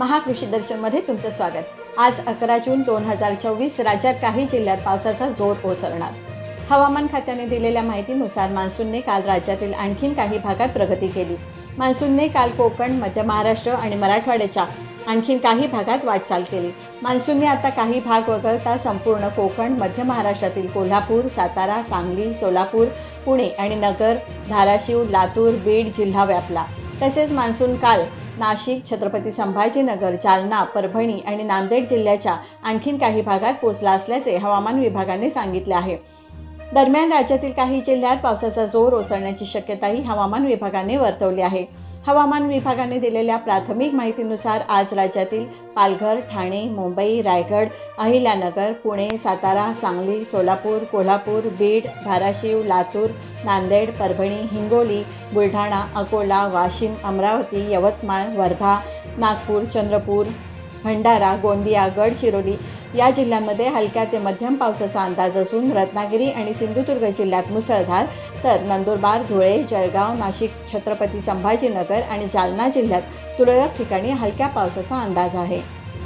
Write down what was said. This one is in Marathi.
महाकृषी दर्शनमध्ये तुमचं स्वागत. आज अकरा जून दोन हजार चोवीस राज्यात काही जिल्ह्यात पावसाचा जोर ओसरणार. हवामान खात्याने दिलेल्या माहितीनुसार मान्सूनने काल राज्यातील आणखीन काही भागात प्रगती केली. मान्सूनने काल कोकण मध्य महाराष्ट्र आणि मराठवाड्याच्या आणखीन काही भागात वाटचाल केली. मान्सूनने आता काही भाग वगळता संपूर्ण कोकण मध्य महाराष्ट्रातील कोल्हापूर सातारा सांगली सोलापूर पुणे आणि नगर धाराशिव लातूर बीड जिल्हा व्यापला. तसेच मान्सून काल नाशिक छत्रपती संभाजीनगर जालना परभणी आणि नांदेड जिल्ह्याच्या आणखीन काही भागात पोचला असल्याचे हवामान विभागाने सांगितले आहे. दरम्यान राज्यातील काही जिल्ह्यात पावसाचा जोर ओसरण्याची शक्यताही हवामान विभागाने वर्तवली आहे. हवामान विभागाने दिलेल्या प्राथमिक माहितीनुसार आज राज्यातील पालघर ठाणे मुंबई रायगड अहिल्यानगर पुणे सातारा सांगली सोलापूर कोल्हापूर बीड धाराशिव लातूर नांदेड परभणी हिंगोली बुलढाणा अकोला वाशिम अमरावती यवतमाळ वर्धा नागपूर चंद्रपूर भंडारा गोंदिया गडचिरोली या जिल्ह्यांमध्ये हलक्या ते मध्यम पावसाचा अंदाज असून रत्नागिरी आणि सिंधुदुर्ग जिल्ह्यात मुसळधार तर नंदुरबार धुळे जळगाव नाशिक छत्रपती संभाजीनगर आणि जालना जिल्ह्यात तुरळक ठिकाणी हलक्या पावसाचा अंदाज आहे.